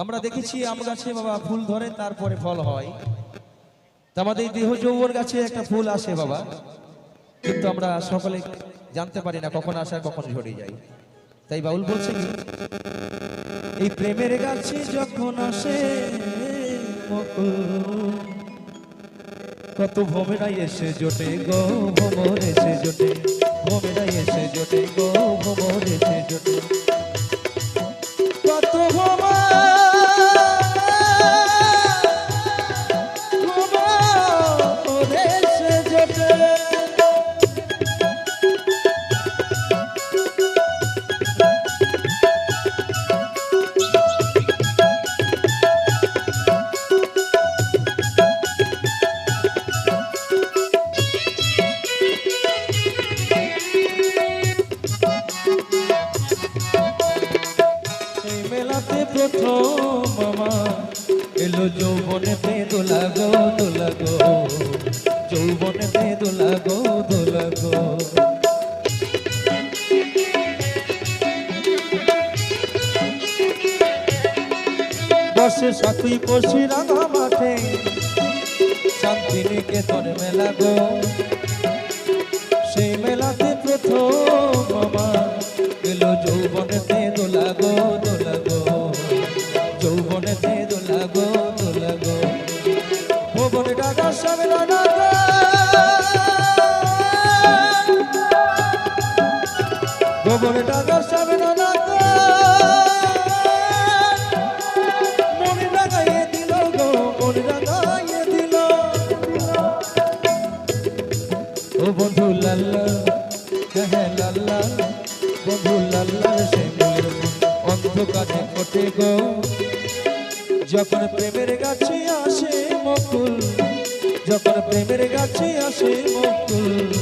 আমরা দেখেছি আম গাছে বাবা ফুল ধরে, তারপরে ফল হয়। আমাদের দেহ যৌবর গাছে একটা ফুল আসে বাবা। কিন্তু আমরা সকলে জানতে পারি না কখন আসে কখন ঝরে যায়। তাই বাউল বলছে এই প্রেমের গাছে যখন আসে কত ভোমেরাই এসে জোটে গো, ভোমর এসে জোটে, ভোমেরাই এসে জোটে গো প্রথম মামা? এলো যৌবনেতে দোলা গো দোলা গো যৌবনেতে দোলা গো দোলা গো বসে সাথী পশি রাঙা মাঠে শান্তি নিকেতন মেলা গো। ডাকা সামনে ডাকা মনে ডাকাইয়ে দিল গো মনে ডাকাইয়ে দিল। ও বন্ধু লাল্লা হ্যাঁ লাল্লা, বন্ধু লাল্লা সে অন্ধকারে ফোটে গো। যখন প্রেমের গাছে আসে মকুল, যখন প্রেমের গাছে আসে মকুল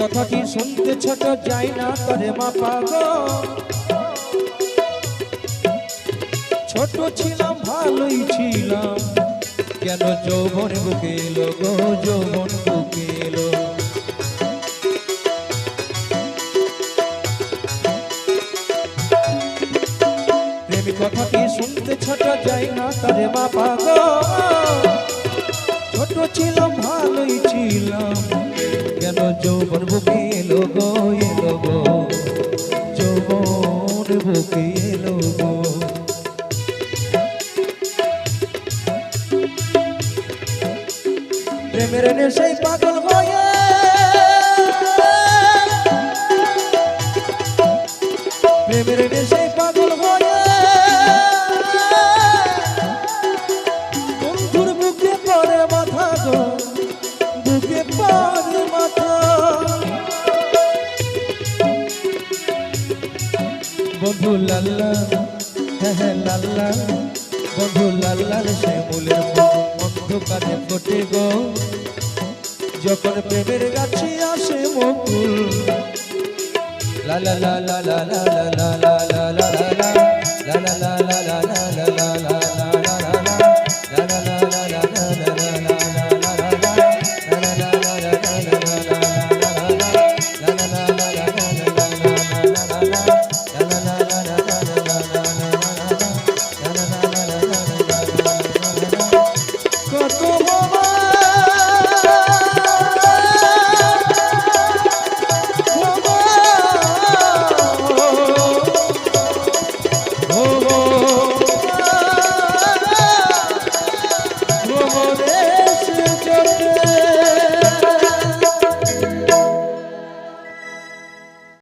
প্রেম কথা কি শুনতে ছোট যাই না করে মা পাগ ছোট ছিলাম, ভালোই ছিলাম। কেন যৌবন বুকে এলো গো, যৌবন বুকে এলো। প্রেম কথা কি শুনতে ছোট যাই না করে মা পাগ ছোট ছিলাম, ভালোই ছিলাম। প্রেমের নেশাই পাগল হয়ে। প্রেমের নেশাই পাগল হয়ে। বন্ধুর বুকে পড়ে মাথা গো, বুকে পড়ে মাথা। বন্ধু লাল্লা হ্যাঁ হ্যাঁ লাল্লা। বন্ধু লাল্লার শ্যামলের অন্ধকারে ফোটে গো যখন প্রেমের গাছে আসে মকুল লা লা লা লা লা লা লা লা লা লা লা লা লা লা